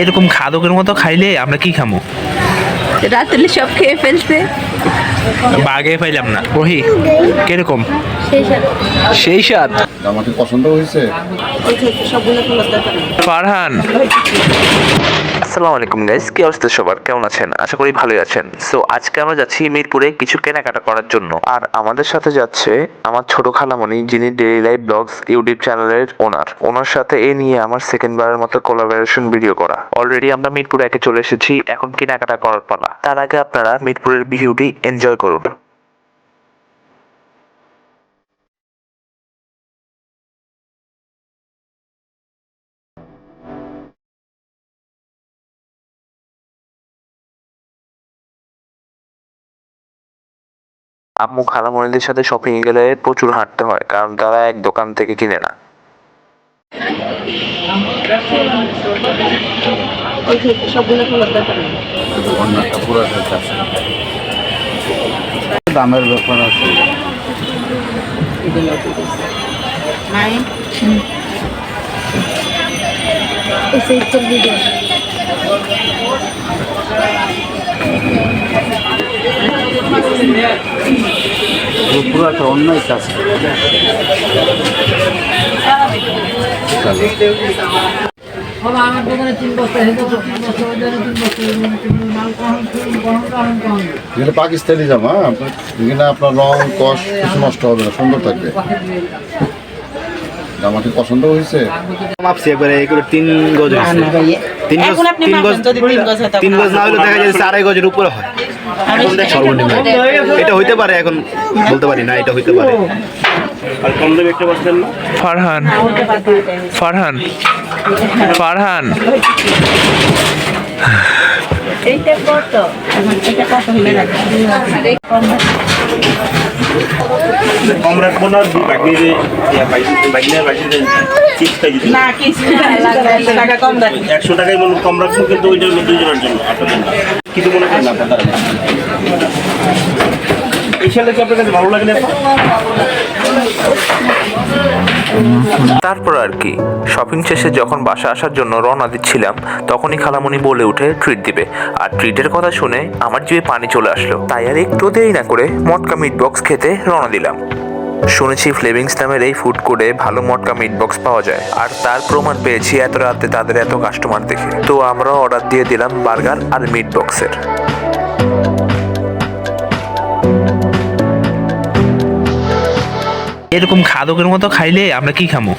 এরকম খাদকের মতো খাইলে আমরা কি খামো? রাত্রে সব খেয়ে ফেলছে। বাগে পাইলাম না। ওহি কীরকম? সেই স্বাদ। আমাকে পছন্দ হয়েছে? ফারহান। আসসালামু আলাইকুম গাইস কি অবস্থা সবার? কেমন আছেন? আশা করি ভালোই আছেন। সো আজকে আমরা যাচ্ছি মিরপুরে কিছু কেনাকাটা করার জন্য। আর আমাদের সাথে যাচ্ছে আমার ছোট খালামণি যিনি ডেইলি লাইফ ব্লগস ইউটিউব চ্যানেলের ওনার ওনার সাথে এ নিয়ে আমার সেকেন্ড বারের মতো কোলাবোরেশন ভিডিও করা। অলরেডি আমরা মিরপুর একে চলে এসেছি। এখন কেনাকাটা করার পালা। তার আগে আপনারা মিরপুরের ভিউটি এনজয় করুন। আম্মু খালামণিদের সাথে শপিং এ গেলে প্রচুর হাঁটতে হয় কারণ তারা এক দোকান থেকে কিনে না। দামের ব্যাপার আছে। নাই পুরো একটা অন্যায় কাজ। আমার দোকানে তিন বস্তা হেঁটে তিন বস্তা ওই তিন বস্তা পাকিস্তানি জামা আপনার এখানে আপনার রং কষ কিছু নষ্ট হবে না সুন্দর থাকবে। জামাটি পছন্দ হয়েছে? মাপছি একবারে এগুলো তিন গজ তিন গজ তিন গজ তিন গজ না হলে দেখা যাচ্ছে আড়াই গজের উপরে হয়। সর্বনিম্ন। এটা হইতে পারে এখন বলতে পারি না এটা হইতে পারে। আর কম দামে একটা বসবেন না? ফারহান। ফারহান। ফারহান। এইটা কত? এটা কত হলে কম রাখব না বাগনিরে বাগনির বাগনিরে চিপস খাই দিতে। না কিছু টাকা কম দেয়। একশো টাকায় মনে কম রাখব কিন্তু ওইটা হলো দুইজনের জন্য আপনাদের না। মনে করেন আপনার? এই শালটা কি আপনার কাছে ভালো লাগে না? তারপর আর কি শপিং শেষে যখন বাসা আসার জন্য রওনা দিচ্ছিলাম তখনই খালামণি বলে উঠে ট্রিট দিবে। আর ট্রিটের কথা শুনে আমার জিভে পানি চলে আসলো। তাই আর একটু দেরি না করে মটকা মিট বক্স খেতে রওনা দিলাম। শুনেছি ফ্লেভিংস নামের এই ফুড কোর্টে ভালো মটকা মিট বক্স পাওয়া যায়। আর তার প্রমাণ পেয়েছি এত রাতে তাদের এত কাস্টমার দেখে। তো আমরা অর্ডার দিয়ে দিলাম বার্গার আর মিট বক্সের এরকম খাদকের মতো খাইলে আমরা কি খামো?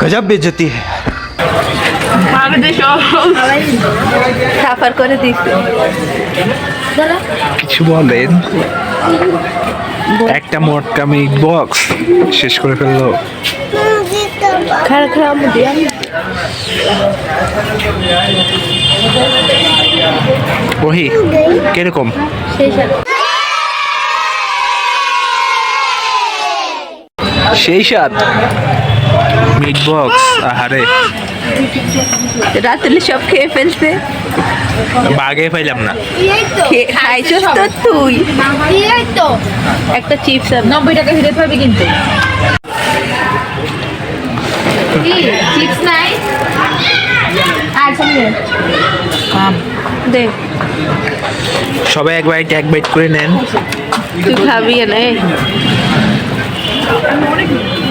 গজব বেজতি সাফার করে দিচ্ছে কিছু বলেন। একটা মোটকা মিট বক্স শেষ করে ফেলল। ওহি কীরকম? সেই সাত সেই স্বাদ। মিট বক্স আহারে। রাত্রে সব খেয়ে ফেলছে। বাগে পাইলাম না। খেয়ে খাইছস তো তুই। একটা চিপস নব্বই টাকা ফিরে পাবি কিন্তু। চিপস নাই? আর সঙ্গে দে। সবাই এক বাইট এক বাইট করে নেন। তুই খাবি না